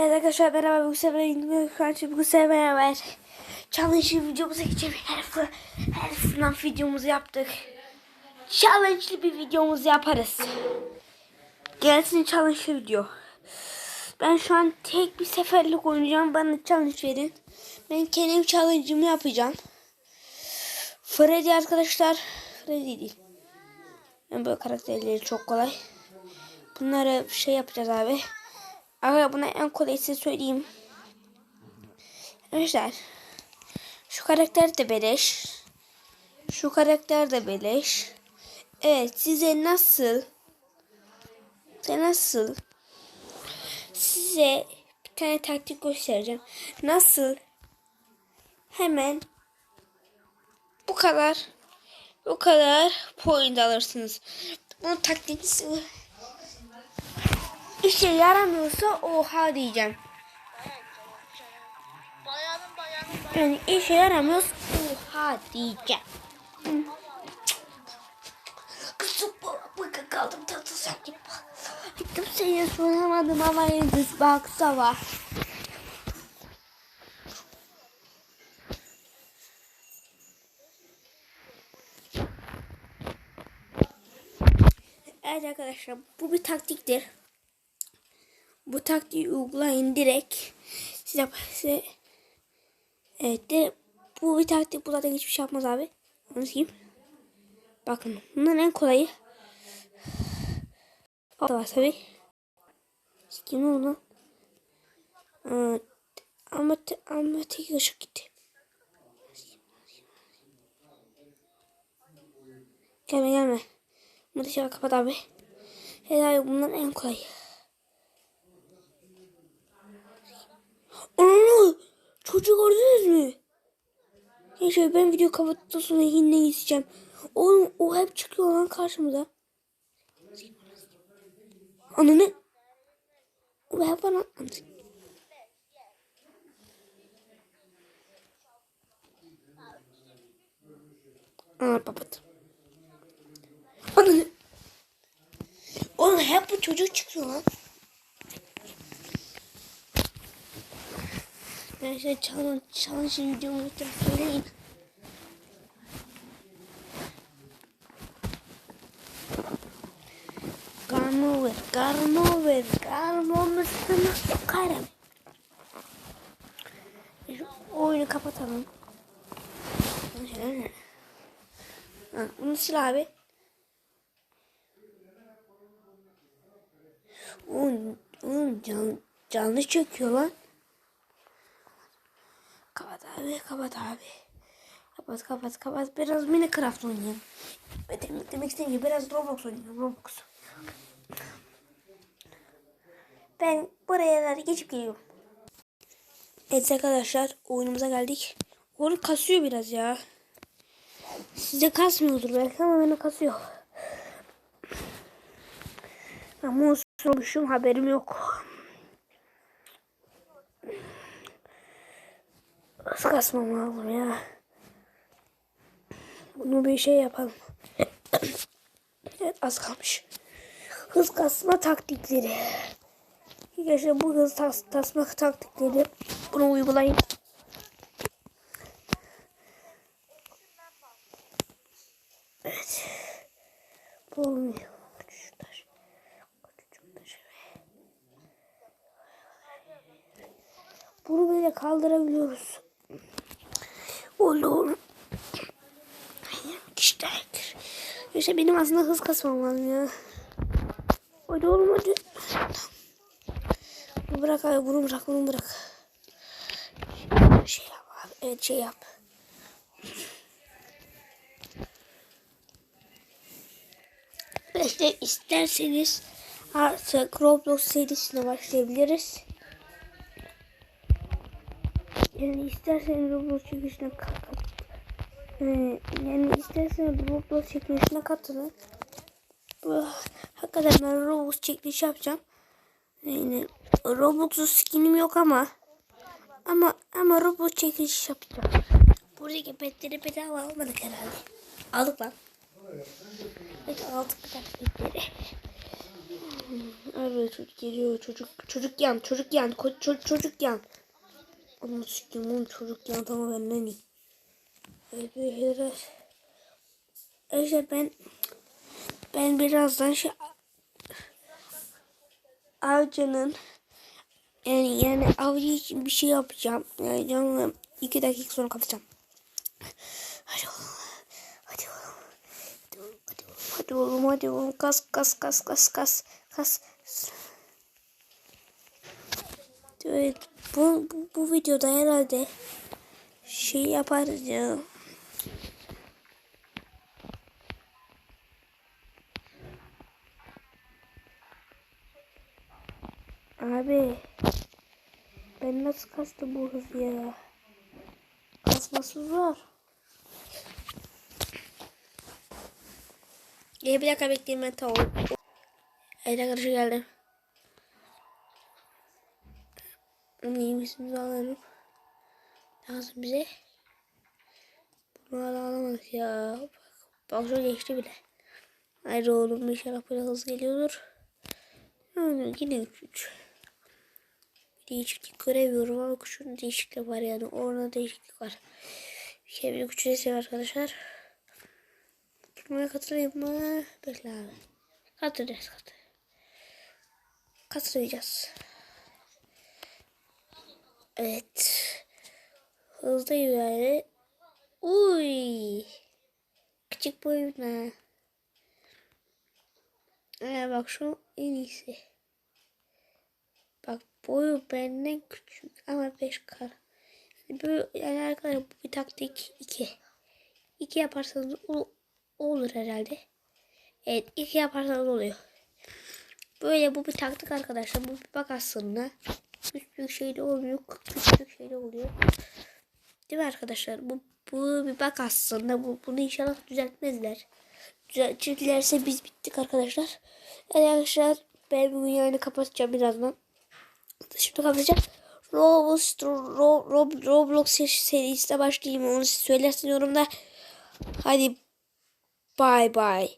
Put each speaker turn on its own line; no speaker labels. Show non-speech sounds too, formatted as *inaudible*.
Evet arkadaşlar merhaba bu sefer yeni karşı bu sefer beraber challenge videomuza geçelim. Her, her sınav videomuzu yaptık. Challenge'lı bir videomuzu yaparız. Gelsin challenge video. Ben şu an tek bir seferlik oynayacağım. Bana challenge verin. Ben kendim challenge'ımı yapacağım. Freddy arkadaşlar. Freddy değil. Ben böyle karakterleri çok kolay. Bunları şey yapacağız abi. Aga buna en kolay size söyleyeyim. Arkadaşlar. Şu karakter de beleş. Şu karakter de beleş. Evet size nasıl size nasıl size bir tane taktik göstereceğim. Nasıl hemen bu kadar bu kadar point alırsınız. Bunun taktiği işe yaramıyorsa oha diyeceğim.
Bayanım bayanım
Yani işe yaramıyorsa oha diyeceğim. Kızım bak kaldım tatlı sanki. Kimseye soramadım ama yıldız baksa var. Evet arkadaşlar bu bir taktiktir. Bu taktiği uygulayın direkt. Size, size evet de bu bir taktik. Bu zaten hiçbir şey yapmaz abi. Anlatayım. Bakın bunların en kolayı. O da var tabi. Kim oldu? Aa, ama te, ama tek ışık gitti. Gelme gelme. Bunu dışarı kapat abi. Helal bunların en kolayı. Çocuğu gördünüz mü? Neyse ben video kapattıktan sonra yine izleyeceğim. Oğlum o hep çıkıyor lan karşımıza. Ananı. O hep bana. Aa kapat. Ananı. Oğlum hep bu çocuk çıkıyor lan. Neyse challenge, challenge videomu lütfen söyleyin. Carmover, Carmover, Carmover sana sokarım. Şu oyunu kapatalım. Ha, bunu sil abi. Oğlum, oğlum can, canlı çekiyor lan. Kapat abi, kapat abi. Kapat, kapat, kapat. Biraz Minecraft oynayalım. Demek, demek istediğim gibi biraz Roblox oynayalım, Roblox. Ben buraya geçip geliyorum. Evet arkadaşlar, oyunumuza geldik. Oyun kasıyor biraz ya. Size kasmıyordur belki ama beni kasıyor. Monster olmuşum, haberim yok. Az kasmam lazım ya. Bunu bir şey yapalım. *coughs* evet az kalmış. Hız kasma taktikleri. Arkadaşlar bu hız tas tasma taktikleri. Bunu uygulayın. Evet. Bu olmuyor. Küçük taş. Bunu böyle kaldırabiliyoruz. Olur. İşte. İşte benim aslında hız kasmam lazım ya. Hadi. Bunu bırak abi bunu bırak bunu bırak. Şey yap abi. Evet şey yap. İşte isterseniz artık Roblox serisine başlayabiliriz. Yani isterseniz Roblox çekilişine kat, kat, ee, yani isterseniz Roblox çekilişine katılın. Bu hakikaten ben Roblox çekiliş yapacağım. Yani Roblox'un skinim yok ama ama ama Roblox çekiliş yapacağım. Buradaki petleri bedava almadık herhalde. Aldık lan. Peki aldık petleri. Evet çocuk geliyor çocuk çocuk yan çocuk yan ko- ço- çocuk yan. Onu sikeyim oğlum çocuk yan tamam benden iyi. Evet biraz. İşte ben ben birazdan şu avcının yani yani avcı için bir şey yapacağım. Yani canım iki dakika sonra kapatacağım. Hadi oğlum. Hadi oğlum. Hadi oğlum. Hadi oğlum. Hadi oğlum. Hadi oğlum. Kas kas kas kas kas kas. Evet. Bu, bu, bu videoda herhalde şey yaparız ya. Abi ben nasıl kastım bu hız ya? Kasması zor. Ya bir dakika bekleyin ben tamam. Evet geldim. Onu iyi misiniz alalım. Lazım bize. Bunu hala alamadık ya. Bak, bak şu geçti bile. Haydi oğlum inşallah böyle hızlı geliyordur. Yani yine 3 Değişiklik göremiyorum ama kuşun değişikliği var yani. Orada değişiklik var. Şey bir küçüğe sev arkadaşlar. Turnuvaya katılayım mı? Bekle abi. Katılacağız katıl. Katılacağız. Evet. Hızlıyım yani. Uy. Küçük boyumla. Ee, bak şu en iyisi. Bak boyu benden küçük ama 5 kar. Yani böyle yani arkadaşlar bu bir taktik 2. 2 yaparsanız olur herhalde. Evet 2 yaparsanız oluyor. Böyle bu bir taktik arkadaşlar. Bu bir bak aslında. Küçük büyük şeyde olmuyor. Küçük büyük şeyde oluyor. Değil mi arkadaşlar? Bu, bu bir bak aslında. Bu, bunu inşallah düzeltmezler. Düzeltirlerse biz bittik arkadaşlar. Arkadaşlar ben bugün yani kapatacağım birazdan. Şimdi kapatacağım. Roblox, Ro, Rob, Roblox serisine başlayayım. Onu siz söylersin yorumda. Hadi bye bye.